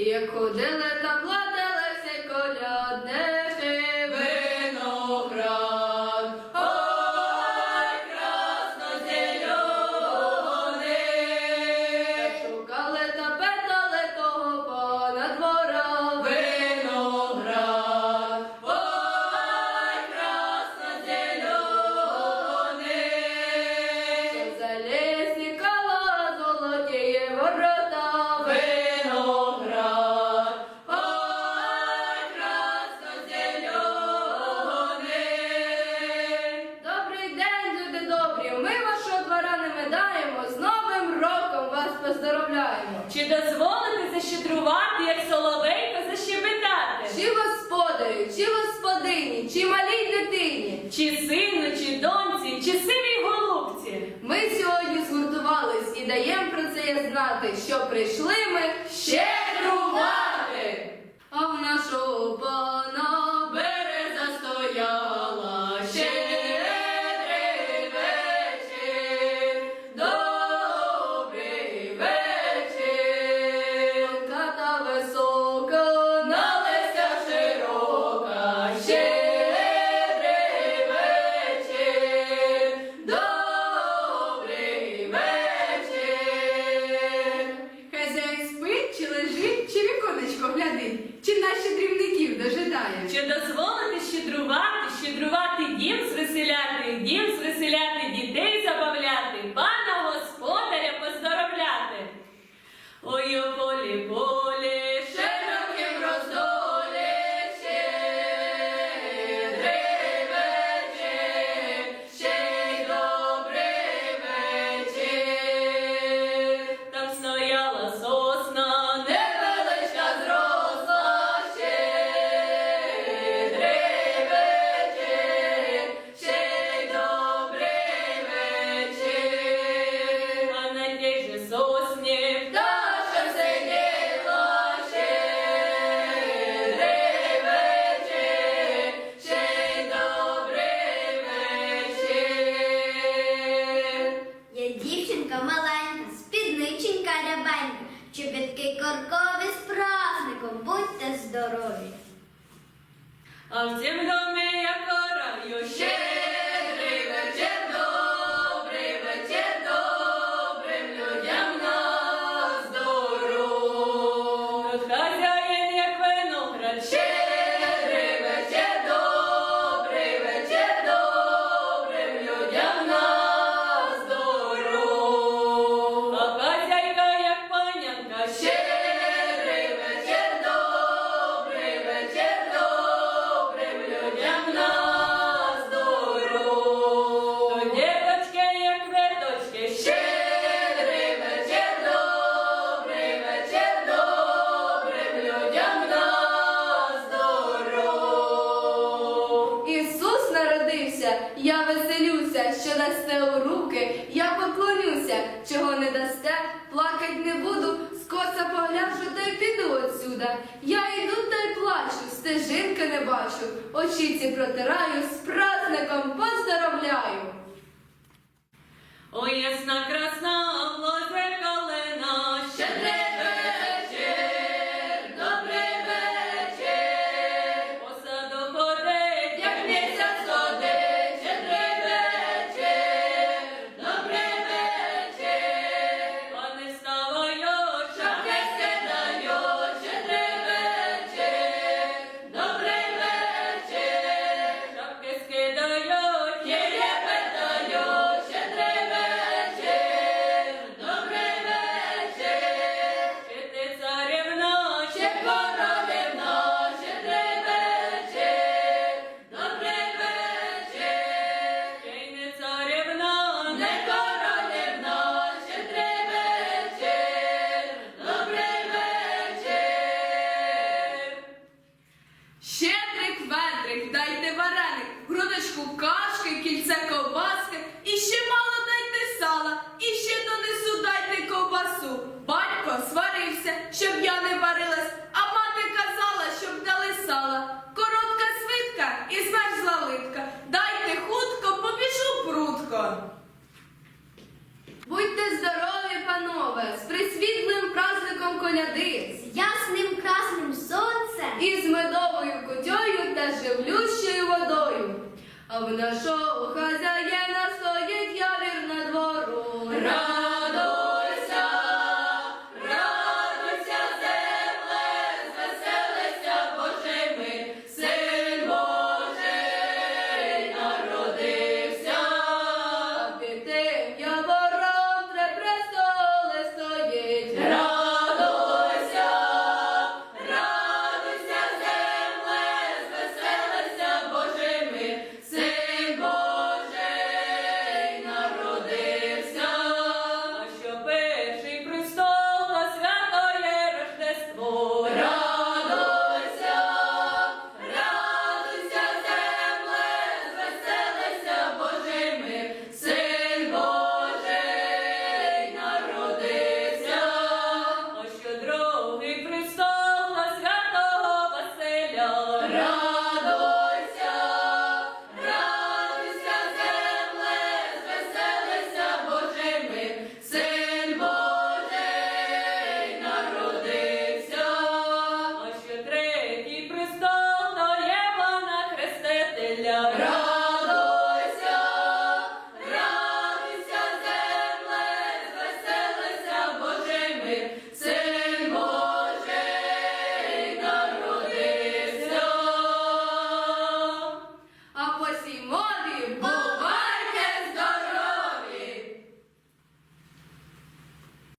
Як ходили та всі коля. поздоровляємо. Чи дозволити защедрувати, як соловейко защебетати? Чи господарю, чи господині, чи малій дитині, чи сину, чи доньці, чи сивій голубці? Ми сьогодні згуртувались і даємо про це знати, що прийшли ми щедрувати. А в нашого. дожидає. Чи дозволити щедрувати, щедрувати? Будьте здорові! А всім добре! я веселюся, що дасте у руки, я поклонюся, чого не дасте, плакать не буду, скоса погляджу та й піду отсюда. Я йду та й плачу, стежинки не бачу, очіці протираю, з праздником поздоровляю. Ой, ясна красна. і змерзла литка. Дайте хутко, попішу прутко. Будьте здорові, панове, з присвітлим праздником коляди, з ясним красним сонцем і з медовою кутьою та живлющою водою. А в нашого хазяєна